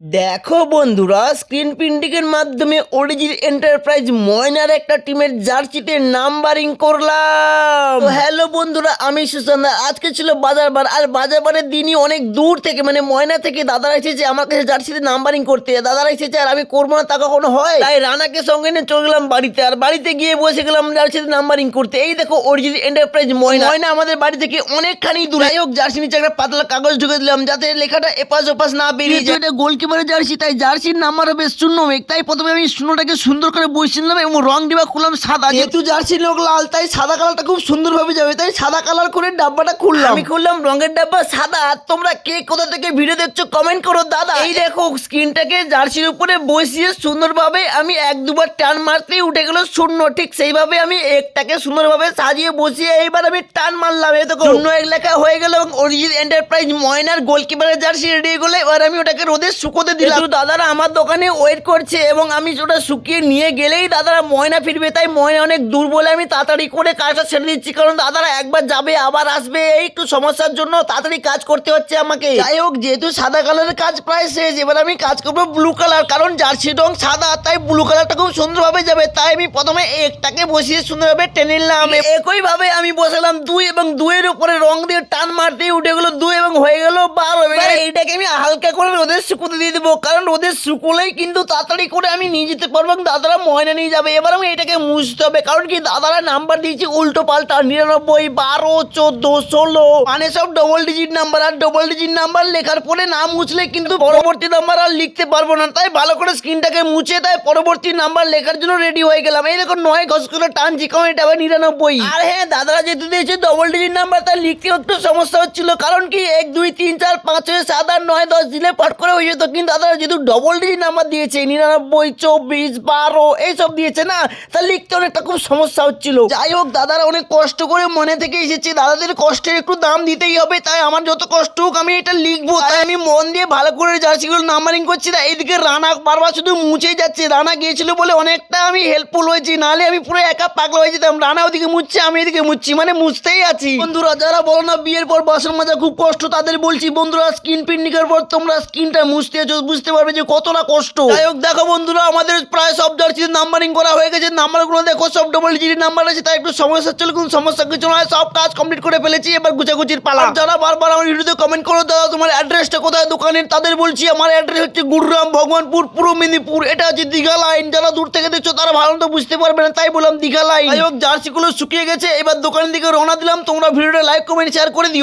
দেখো বন্ধুরা স্ক্রিন প্রিন্টিংয়ের মাধ্যমে অরিজিন এন্টারপ্রাইজ ময়নার একটা টিমের জার্সিতে নাম্বারিং করলাম। হ্যালো বন্ধুরা আমি সুশান্ত আজকে ছিল বাজারবার আর বাজারবারের দিনই অনেক দূর থেকে মানে ময়না থেকে দাদারা এসেছে আমার কাছে জার্সিতে নাম্বারিং করতে। দাদারা এসেছে আর আমি করব না তা কখনো হয়? তাই রানাকে সঙ্গে নিয়ে চলে গেলাম বাড়িতে আর বাড়িতে গিয়ে বসে গেলাম জার্সিতে নাম্বারিং করতে। এই দেখো অরিজিন এন্টারপ্রাইজ ময়না। ময়না আমাদের বাড়ি থেকে অনেকখানি দূরে। যাই হোক জার্সি নিচে একটা পাতলা কাগজ ঢুকে দিলাম যাতে লেখাটা এপাশ ওপাশ না বেরিয়ে যায়। এটা গোলকিপারের জার্সি তাই জার্সির নাম্বার হবে শূন্য মেঘ তাই প্রথমে আমি শূন্যটাকে সুন্দর করে বসিয়ে এবং রং ডিবা খুললাম সাদা। যেহেতু জার্সির লোক লাল তাই সাদা কালারটা খুব সুন্দর ভাবে যাবে। তাই সাদা কালার করে ডাব্বাটা খুললাম। আমি খুললাম রঙের ডাব্বা সাদা। আর তোমরা কে কোথা থেকে ভিডিও দেখছ কমেন্ট করো দাদা। এই দেখো স্ক্রিনটাকে জার্সির উপরে বসিয়ে সুন্দরভাবে আমি এক দুবার টান মারতেই উঠে গেল শূন্য। ঠিক সেইভাবে আমি একটাকে সুন্দরভাবে সাজিয়ে বসিয়ে এইবার আমি টান মারলাম। এই দেখো শূন্য এক লেখা হয়ে গেল এবং অরিজিন এন্টারপ্রাইজ ময়নার গোলকিপারের জার্সি রেডি হয়ে গেলো। এবার আমি ওটাকে রোদে শুকোতে দিলাম। দাদারা আমার দোকানে ওয়েট করছে এবং আমি ওটা শুকিয়ে নিয়ে গেলেই দাদারা ময়না ফিরবে তাই ময়না অনেক দূর বলে আমি তাড়াতাড়ি করে কাজটা ছেড়ে দিচ্ছি কারণ দাদারা একবার যাবে আবার আসবে এই একটু সমস্যার জন্য তাড়াতাড়ি কাজ করতে হচ্ছে আমাকে। যাই হোক যেহেতু সাদা কালারের কাজ প্রায় শেষ এবার আমি কাজ করব ব্লু কালার কারণ জার্সি রং সাদা তাই ব্লু কালারটা খুব সুন্দরভাবে যাবে। তাই আমি প্রথমে একটাকে বসিয়ে সুন্দরভাবে টেনে নিলাম। একই ভাবে আমি বসালাম দুই এবং দুইয়ের উপরে রং দিয়ে টান মারতেই উঠে গেলো দুই এবং হয়ে গেল বারো। এবার এইটাকে আমি হালকা করে রোদের শুকোতে দিয়ে দেবো। কারণ রোদের শুকোলেই কিন্তু তাড়াতাড়ি করে আমি নিয়ে যেতে পারব এবং দাদারা ময়না নিয়ে যাবে। এবার আমি এটাকে মুছতে হবে। কারণ কি দাদারা নাম্বার দিয়েছি উল্টো পাল্টা, নিরানব্বই, বারো, চোদ্দ, ষোলো। মানে সব ডবল ডিজিট নাম্বার আর ডবল ডিজিট নাম্বার লেখার পরে না মুছলে কিন্তু পরবর্তী নাম্বার আর লিখতে পারব না। তাই ভালো করে স্ক্রিনটাকে মুছে তাই পরবর্তী নাম্বার লেখার জন্য রেডি হয়ে গেলাম। এই দেখো নয় ঘষ করে টানছি, কারণ এটা আবার নিরানব্বই। আর হ্যাঁ দাদারা যেতে দিয়েছে ডবল ডিজিট নাম্বার তাই লিখতে একটু সমস্যা হচ্ছিল। কারণ কি এক, দুই, তিন, চার, পাঁচ, ছয়, সাত, আট নয়, দশ দিলে পট করে হয়ে যেত কিন্তু দাদারা যেহেতু ডবল ডিজিট নাম্বার দিয়েছে, নিরানব্বই, চব্বিশ, বারো, এইসব দিয়েছে না তা লিখতে অনেকটা খুব সমস্যা হচ্ছিল। যাই হোক, দাদারা অনেক কষ্ট করে মনে থেকে এসেছে, দাদাদের কষ্টের একটু দাম দিতেই হবে, তাই আমার যত কষ্ট হোক আমি এটা লিখব, তাই আমি মন দিয়ে ভালো করে জার্সিগুলো নাম্বারিং করছি না এইদিকে রানা বারবার শুধু মুছেই যাচ্ছে, রানা গিয়েছিল বলে অনেকটা আমি হেল্পফুল হয়েছি, নাহলে আমি পুরো একা পাগলা হয়ে যেতাম, রানা ওদিকে মুছছে, আমি এদিকে মুছছি মানে মুছতেই আছি। বন্ধুরা, যারা বলো না, বিয়ের পর বাসন মাজা খুব কষ্ট, তাদের বলছি, বন্ধুরা স্কিন পিন্ডিকের পর তোমরা স্কিনটা মুছতে বুঝতে পারবে যে কতটা কষ্ট। যাই হোক, দেখো বন্ধুরা, আমাদের প্রায় সব জার্সির নাম্বারিং করা হয়ে গেছে। নাম্বারগুলো দেখো, সব ডবল জিডি নাম্বার আছে, তাই একটু সমস্যা ছিল কিন্তু সমস্যা কিছু নয়, সব কাজ কমপ্লিট করে ফেলেছি, এবার গুছাগুচির পালা। যারা বারবার আমার ভিডিওতে কমেন্ট করো, দাদা, তোমার অ্যাড্রেসটা কোথায়? দোকানের, তাদের বলছি, আমার অ্যাড্রেস হচ্ছে গুরুরাম ভগবানপুর, পূর্ব মেদিনীপুর। এটা হচ্ছে দীঘা লাইন যারা দূর থেকে দেখছ, তারা ভালো তো বুঝতে পারবে না, তাই বললাম দীঘা লাইন যাই হোক, জার্সিগুলো শুকিয়ে গেছে, এবার দোকানের দিকে রওনা দিলাম। তোমরা ভিডিওটা লাইক কমেন্ট শেয়ার করে দিও।